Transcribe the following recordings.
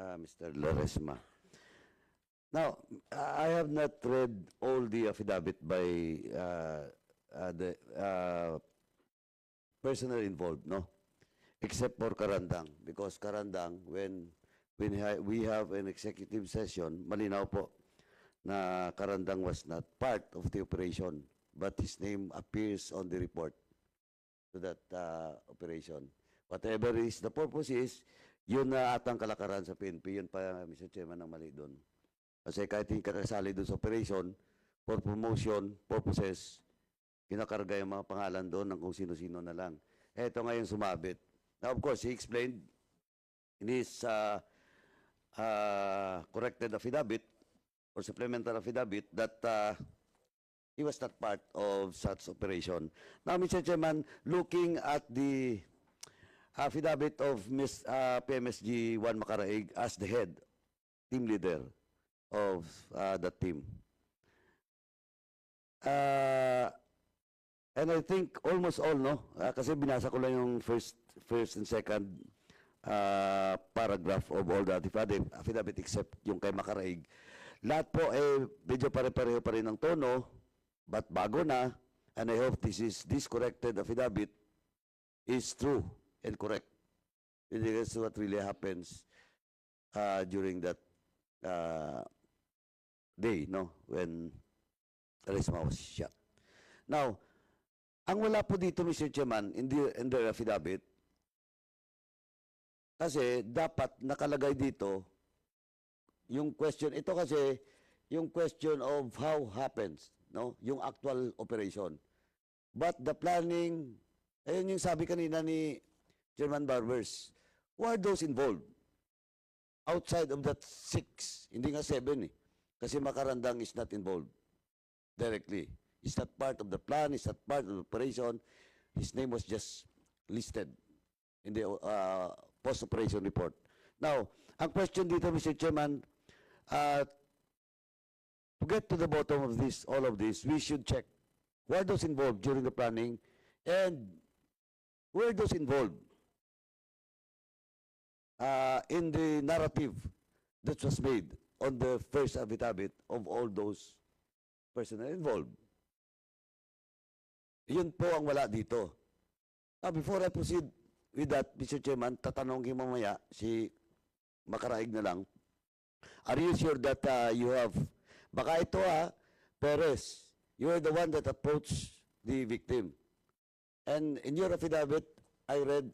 uh, Mr. Laresma. Now, I have not read all the affidavit by uh, uh, the uh, personnel involved, no? Except for Karandang. Because Karandang, when, when we have an executive session, malinaw po na Karandang was not part of the operation, but his name appears on the report to that uh, operation. Whatever is the purpose is, yun na atang kalakaran sa PNP, yun pa, Mr. Chairman, ang mali doon. Kasi kahit hindi ka kasali doon sa operation, for promotion purposes, kinakarga yung mga pangalan doon ng kung sino-sino na lang. Eto ngayon sumabit. Now, of course, he explained in his uh, uh, corrected affidavit or supplemental affidavit that uh, he was not part of such operation. Now, Mr. Chairman, looking at the affidavit of Ms. Uh, PMSG Juan Macaraig as the head, team leader of uh, that team. Uh, and I think almost all, no? Uh, kasi binasa ko lang yung first, first and second uh, paragraph of all the affidavit, affidavit except yung kay Macaraig. Lahat po eh medyo pare-pareho pa rin ng tono, but bago na, and I hope this is this corrected affidavit is true and correct. And that's what really happens uh, during that uh, day, no? When Charisma was shot. Now, ang wala po dito, Mr. Chairman, in the, in the affidavit, kasi dapat nakalagay dito yung question, ito kasi yung question of how happens, no? Yung actual operation. But the planning, ayun yung sabi kanina ni Chairman Barbers, who are those involved? Outside of that six, hindi nga seven eh. Kasi Makarandang is not involved directly. He's not part of the plan, he's not part of the operation. His name was just listed in the uh, post-operation report. Now, ang question dito, Mr. Chairman, uh, to get to the bottom of this, all of this, we should check who are those involved during the planning and who are those involved uh, in the narrative that was made on the first affidavit of all those personnel involved. Yun po ang wala dito. Now, before I proceed with that, Mr. Chairman, tatanungin mamaya si Makaraig na lang. Are you sure that uh, you have, baka ito ah, Perez, you are the one that approached the victim. And in your affidavit, I read,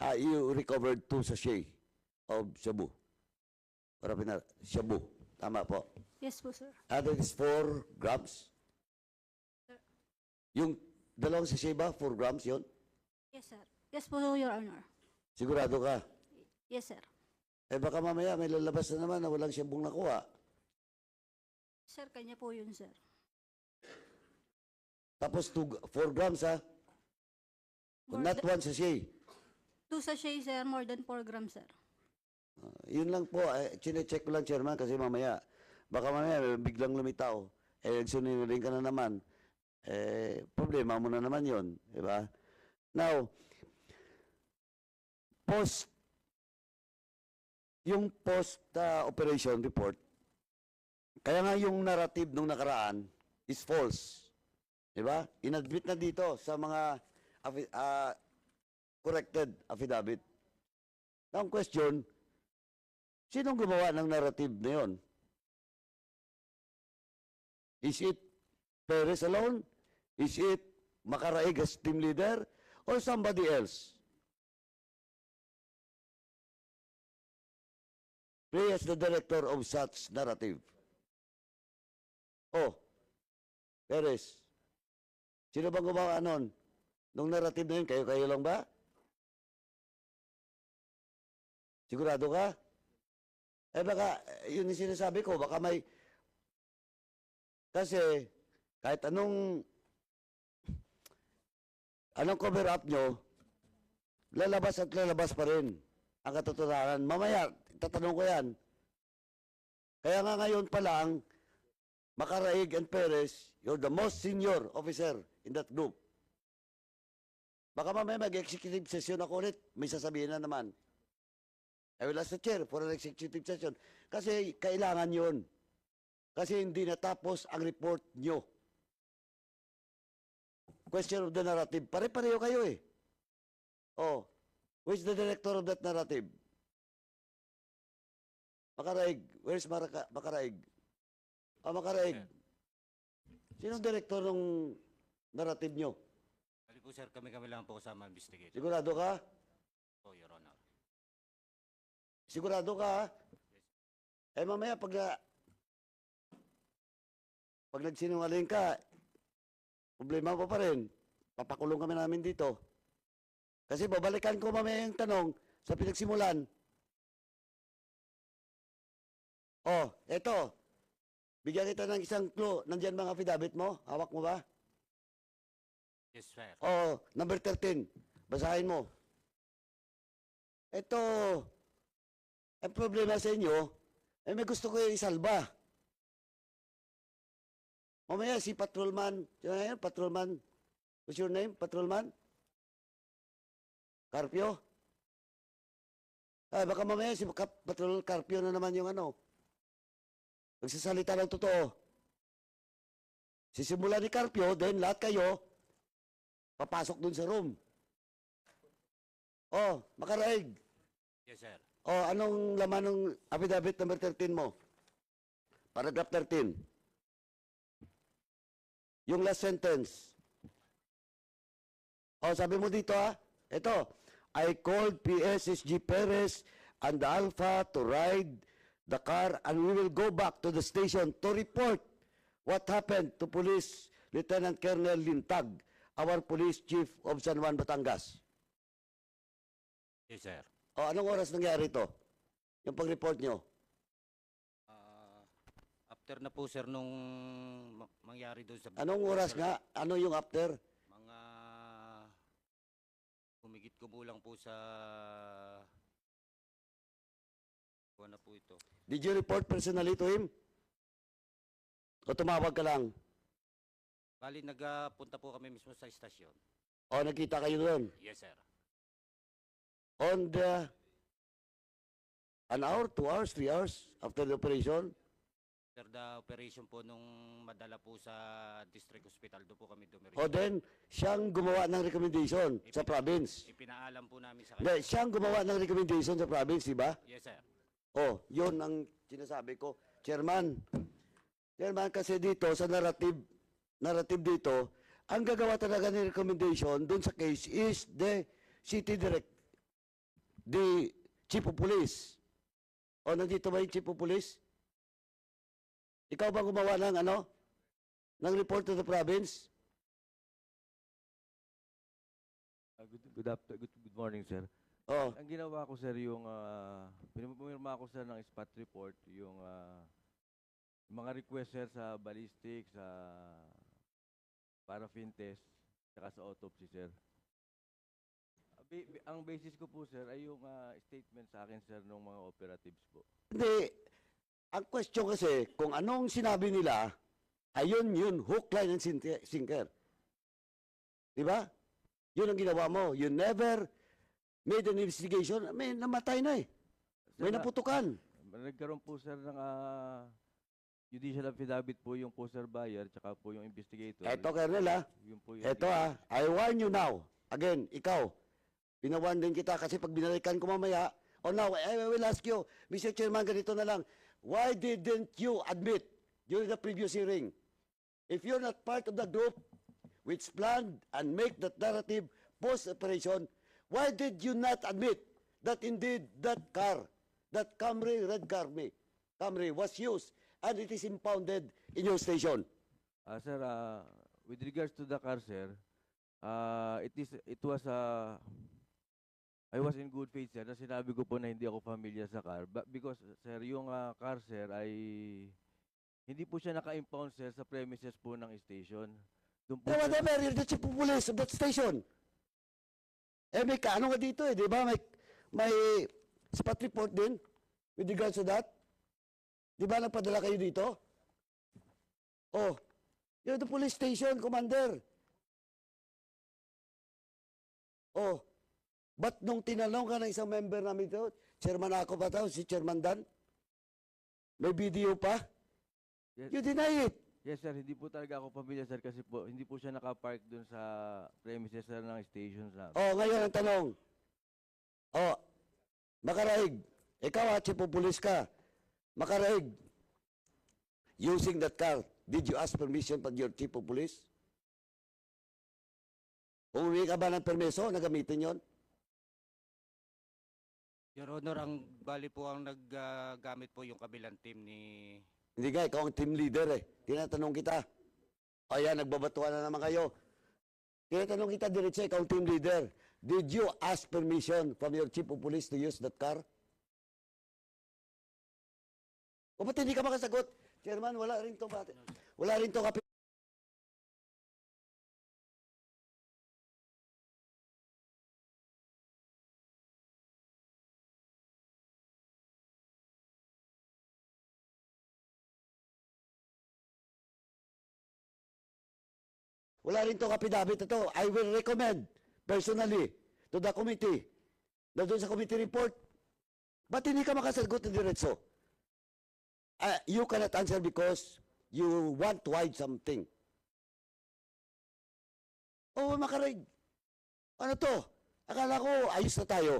uh, you recovered two sachet of shabu. Para pinar, shabu. Tama po. Yes po, sir. Ah, that is 4 grams. Sir. Yung dalawang sachet ba, 4 grams yon? Yes, sir. Yes po, Your Honor. Sigurado ka? Yes, sir. Eh baka mamaya may lalabas na naman na walang siyambong nakuha. Sir, kanya po yun, sir. Tapos 4 grams ha? More Not one sachet. Two sachet, sir. More than 4 grams, sir. Ah, yun lang po. Eh, chinecheck ko lang, Chairman, kasi mamaya, baka mamaya biglang lumitaw. Eh, nagsunurin ka na naman. Eh, problema mo na naman yun. Di ba? Now, post, yung post-operation report, kaya nga yung narrative nung nakaraan is false. Di ba? Inadmit na dito sa mga ah, corrected affidavit. Now, ang question, Sinong gumawa ng narrative na yun? Is it Perez alone? Is it Makaraig as team leader? Or somebody else? Ray as the director of such narrative. Oh, Perez. Sino bang gumawa nun? Nung narrative na yun, kayo-kayo lang ba? Sigurado ka? Eh baka, eh, yun yung sinasabi ko, baka may... Kasi, kahit anong... Anong cover up nyo, lalabas at lalabas pa rin ang katotohanan. Mamaya, tatanong ko yan. Kaya nga ngayon pa lang, Makaraig and Perez, you're the most senior officer in that group. Baka mamaya mag-executive session ako ulit, may sasabihin na naman. I will ask the chair for an executive session. Kasi kailangan yun. Kasi hindi natapos ang report nyo. Question of the narrative. Pare-pareho kayo eh. Oh, who is the director of that narrative? Makaraig. Where's Maraka, Makaraig? Ah, Makaraig. Sino director ng narrative nyo? Bali po sir, kami-kami lang po kasama investigator Sigurado ka? po, Your Honor. Sigurado ka? ha? Eh mamaya pag na, pag nagsinungaling ka, problema pa pa rin. Papakulong kami namin dito. Kasi babalikan ko mamaya yung tanong sa pinagsimulan. Oh, eto. Bigyan kita ng isang clue. Nandyan mga affidavit mo? Hawak mo ba? Yes, sir. Oh, number 13. Basahin mo. Ito, ang problema sa inyo, eh may gusto ko yung isalba. Mamaya si patrolman, yan? Patrolman, what's your name? Patrolman? Carpio? Ah, baka mamaya si Patrol Carpio na naman yung ano. Magsasalita ng totoo. Sisimula ni Carpio, then lahat kayo, papasok dun sa room. Oh, makaraig. Yes, sir. Oh, anong laman ng affidavit number 13 mo? Paragraph 13. Yung last sentence. Oh, sabi mo dito ha. Ito. I called PSSG Perez and Alpha to ride the car and we will go back to the station to report what happened to Police Lieutenant Colonel Lintag, our police chief of San Juan, Batangas. Yes, sir. O, anong oras nangyari ito? Yung pag-report nyo? Ah, after na po, sir, nung ma- mangyari doon sa... Anong oras sir, nga? Ano yung after? Mga... Humigit kumulang po sa... Kuha na po ito. Did you report personally to him? O tumawag ka lang? Bali, nagpunta po kami mismo sa istasyon. O nakita kayo doon? Yes, sir. On the... An hour, two hours, three hours after the operation? Sir, the operation po nung madala po sa district hospital, doon po kami dumiretso. O then, siyang gumawa ng recommendation sa province. Ipinaalam po namin sa Hindi, kanya. siyang gumawa ng recommendation sa province, di ba? Yes, sir. Oh, yun ang sinasabi ko. Chairman, Chairman, kasi dito, sa narrative, narrative dito, ang gagawa talaga ng recommendation dun sa case is the city direct, the chief of police. O, nandito ba yung chief of police? Ikaw ba gumawa ng ano? Ng report to the province? Ah, good, good, after, good, good morning, sir. Oh, Ang ginawa ko, sir, yung, uh, pinumirma ko, sir, ng spot report, yung ah, mga request, sir, sa ballistic, sa paraffin test, saka sa autopsy, sir. Bi- bi- ang basis ko po, sir, ay yung ah, statement sa akin, sir, ng mga operatives po. Hindi. Ang question kasi, kung anong sinabi nila, ayun yun, hook, line, and sinti- sinker. Di ba? Yun ang ginawa mo. You never made an investigation. May namatay na eh. May Sir, na- naputukan. nagkaroon po, sir, ng ah, judicial affidavit po yung poster buyer, tsaka po yung investigator. Eto, Colonel ah. Yun po yung Eto ah. I warn you now. Again, ikaw. Pinawarn din kita kasi pag binalikan ko mamaya, oh now, I will ask you, Mr. Chairman, ganito na lang. Why didn't you admit during the previous hearing? If you're not part of the group which planned and make that narrative post-operation, why did you not admit that indeed that car, that Camry, red Camry, Camry was used and it is impounded in your station? Ah, sir, ah, with regards to the car, sir, ah, it is it was uh, I was in good faith, sir. Na sinabi ko po na hindi ako familiar sa car. But because, sir, yung ah, car, sir, ay hindi po siya naka-impound, sir, sa premises po ng station. Doon po, Eh, sir- whatever, you're the chief of police of that station. Eh, may kaano nga dito eh, di ba? May, may spot report din with regards to that. Di ba nagpadala kayo dito? Oh, you're the police station commander. Oh, ba't nung tinanong ka ng isang member namin dito, Chairman ako pa tao, si Chairman Dan. May video pa. Yes, You deny it. yes, sir. Hindi po talaga ako pamilya, sir, kasi po, hindi po siya nakapark dun sa premises, sir, ng stations na. Oh, ngayon ang tanong. Oh, makaraig. Ikaw at of police ka. Makaraig. Using that car, did you ask permission from your chief of police? Umuwi ka ba ng permiso na gamitin yon? Your Honor, ang bali po ang naggamit po yung kabilang team ni Hindi nga, ikaw ang team leader eh. Tinatanong kita. O yan, nagbabatuan na naman kayo. Tinatanong kita diretso, ikaw ang team leader. Did you ask permission from your chief of police to use that car? O ba't hindi ka makasagot? Chairman, wala rin to. Wala rin to kapi. Wala rin to kapidabit ito. I will recommend personally to the committee na doon sa committee report. Ba't hindi ka makasagot ng diretso? Ah, you cannot answer because you want to hide something. Oh, makarig. Ano to? Akala ko ayos na tayo.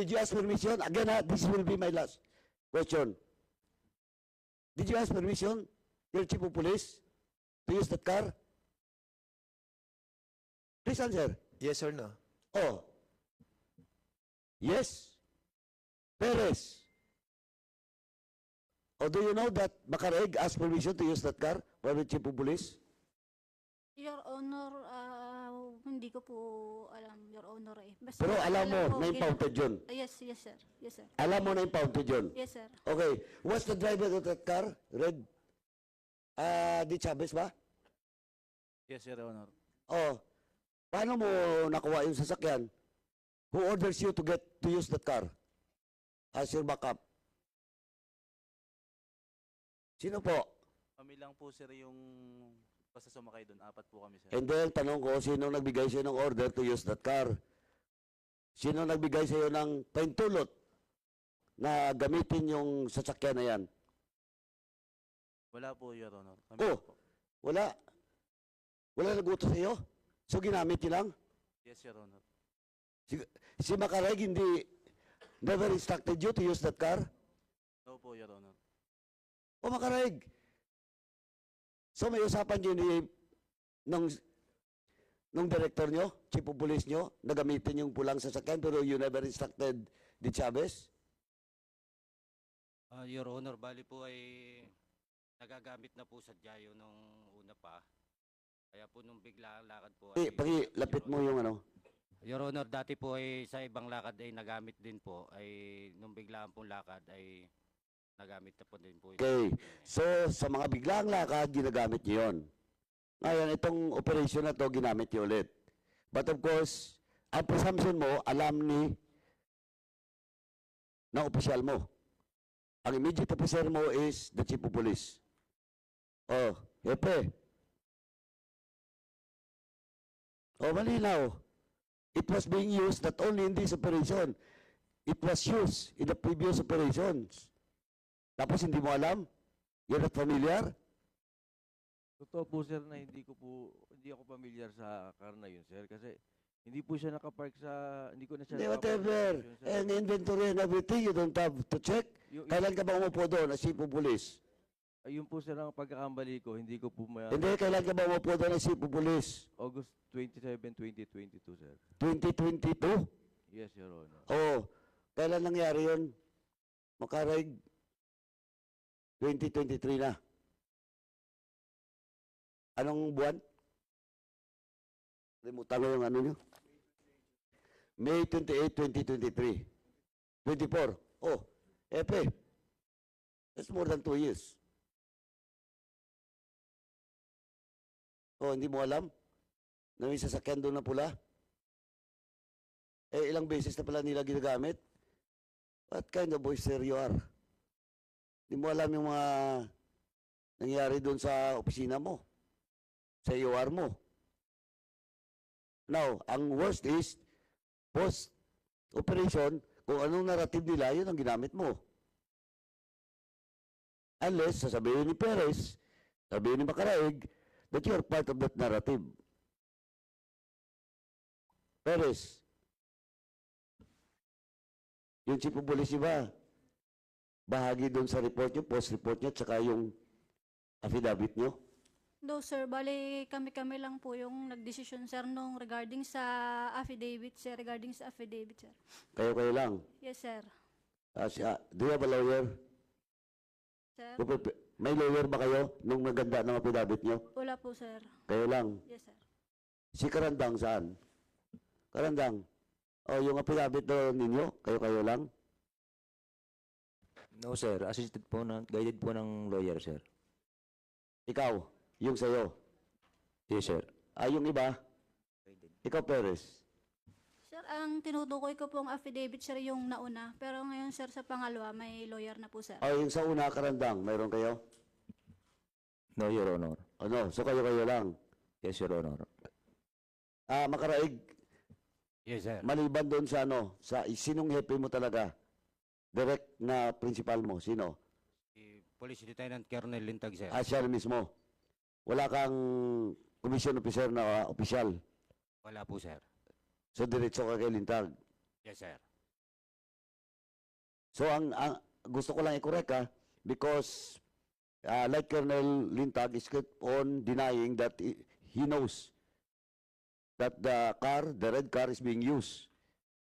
Did you ask permission? Again, ha, this will be my last question. Did you ask permission, your chief of police, to use that car? Please answer. Yes or no? Oh. Yes. Perez. Oh, do you know that Macareg asked permission to use that car by the chief of police? Your Honor, ah, hindi ko po alam, Your Honor eh. Basta Pero alam mo ko, na impounded yun. Ah, yes, yes sir. Yes sir. Alam mo na impounded yun. Yes sir. Okay. What's the driver of that car? Red? Ah, di Chavez ba? Yes, Your Honor. Oh. Paano mo nakuha yung sasakyan? Who orders you to get to use that car? As your backup? Sino po? Kami lang po, sir, yung basta sumakay doon. Apat po kami, sir. And then, tanong ko, sino nagbigay sa'yo ng order to use that car? Sino nagbigay sa'yo ng paintulot na gamitin yung sasakyan na yan? Wala po, Your Honor. Kami Oh. po. Wala. Wala nagutos sa'yo? So, ginamit niyo lang? Yes, Your Honor. Si Macareg hindi never instructed you to use that car? No po, Your Honor. O Macareg? So, may usapan niyo ni nung nung director nyo, chief of police nyo, na gamitin yung pulang sasakyan pero you never instructed the Chavez? Ah, Your Honor, bali po ay nagagamit na po sa Diyo nung una pa. Kaya po nung bigla ang lakad po Eh, pakilapit mo yung ano. Your Honor, dati po ay sa ibang lakad ay nagamit din po. Ay nung biglaan pong lakad ay nagamit na po din po. Okay. So, sa mga biglang lakad, ginagamit niyo yun. Ngayon, itong operation na to, ginamit niyo ulit. But of course, ang presumption mo, alam ni ng opisyal mo. Ang immediate officer mo is the chief of police. Oh, Epe. Oh, malinaw. It was being used not only in this operation, it was used in the previous operations. Tapos hindi mo alam? You're not familiar? Totoo po, sir, na hindi ko po, hindi ako pamilyar sa car na yun, sir, kasi hindi po siya nakapark sa, hindi ko na siya Hindi, whatever. sir. And inventory and everything, you don't have to check. Yung- Kailan ka ba umupo doon as chief of police? Ayun po, sir, ang pagkakambali ko, hindi ko po ma- Hindi, kailan ka ba umupo doon as chief of police? August 27, 2022, sir. 2022? Yes, Your Honor. Oo. Kailan nangyari yun? Makarag 2023 na. Anong buwan? Limutan ko yung ano nyo. May 28, 2023. 24. Oh, epe. That's more than two years. Oh, hindi mo alam? Na may sasakyan doon na pula? Eh, ilang beses na pala nila ginagamit? What kind of boy sir you are? Hindi mo alam yung mga nangyari doon sa opisina mo, sa UR mo. Now, ang worst is, post-operation, kung anong narrative nila, yun ang ginamit mo. Unless, sasabihin ni Perez, sabihin ni Macaraig, that you part of that narrative. Perez, yung chief of police ba, bahagi doon sa report nyo, post-report nyo, tsaka yung affidavit nyo? No, sir. Bali, kami-kami lang po yung nagdesisyon, sir, nung regarding sa affidavit, sir. Regarding sa affidavit, sir. Kayo-kayo lang. Yes, sir. Ah, si- ah, do you have a lawyer? Sir? May lawyer ba kayo nung naganda ng affidavit nyo? Wala po, sir. Kayo lang. Yes, sir. Si Karandang saan? Karandang. O yung affidavit na ninyo, kayo-kayo lang? No, sir. Assisted po na, guided po ng lawyer, sir. Ikaw, yung sa'yo. Yes, sir. Ah, yung iba? Ikaw, Perez. Sir, ang tinutukoy ko pong affidavit, sir, yung nauna. Pero ngayon, sir, sa pangalawa, may lawyer na po, sir. O yung sa una, Karandang, mayroon kayo? No, Your Honor. Ano? So kayo-kayo lang. Yes, Your Honor. Ah, makaraig, Yes, sir. maliban doon sa ano, sa sinong hepe mo talaga? Direct na principal mo, sino? Si Police Lieutenant Colonel Lintag, sir. Ah, siya mismo. Wala kang commission officer na uh, opisyal. Wala po, sir. So diretso ka kay Lintag. Yes, sir. So ang, ang gusto ko lang i-correct ha, because uh, like Colonel Lintag is kept on denying that he knows that the car, the red car is being used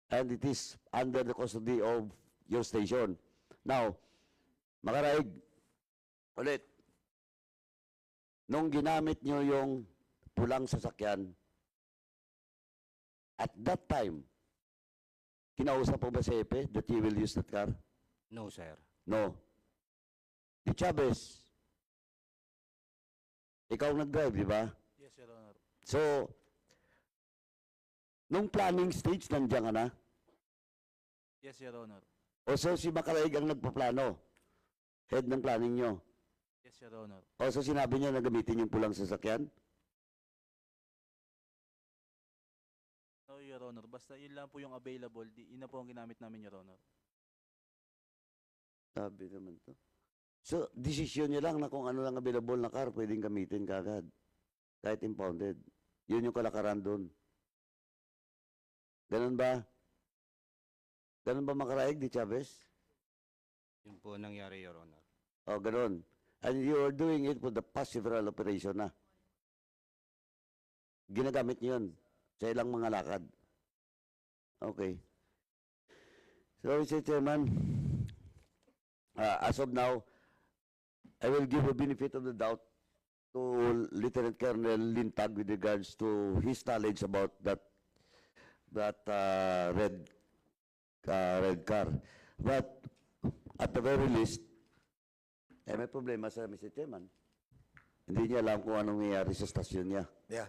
and it is under the custody of your station. Now, makaraig, ulit, nung ginamit nyo yung pulang sasakyan, at that time, kinausap po ba si Epe that you will use that car? No, sir. No. Di Chavez, ikaw nag-drive, di ba? Yes, Your Honor. So, nung planning stage, nandiyan ka na? Yes, Your Honor. O so si Macaraig ang nagpaplano? Head ng planning nyo? Yes, Your Honor. O so sinabi niya na gamitin yung pulang sasakyan? No, Your Honor. Basta yun lang po yung available. Di, yun na po ang ginamit namin, Your Honor. Sabi naman to. So, desisyon niya lang na kung ano lang available na car, pwedeng gamitin kagad. Kahit impounded. Yun yung kalakaran doon. Ganun ba? Ganun ba makaraig, di Chavez? Yun po ang nangyari, Your Honor. O, ganun. And you are doing it for the past several operation na. Ginagamit niyo yun sa ilang mga lakad. Okay. So, Mr. Chairman, uh, as of now, I will give a benefit of the doubt to Lieutenant Colonel Lintag with regards to his knowledge about that that uh, red uh, red car. But at the very least, eh, may problema sa Mr. Chairman. Hindi niya alam kung anong nangyayari sa stasyon niya. Yeah.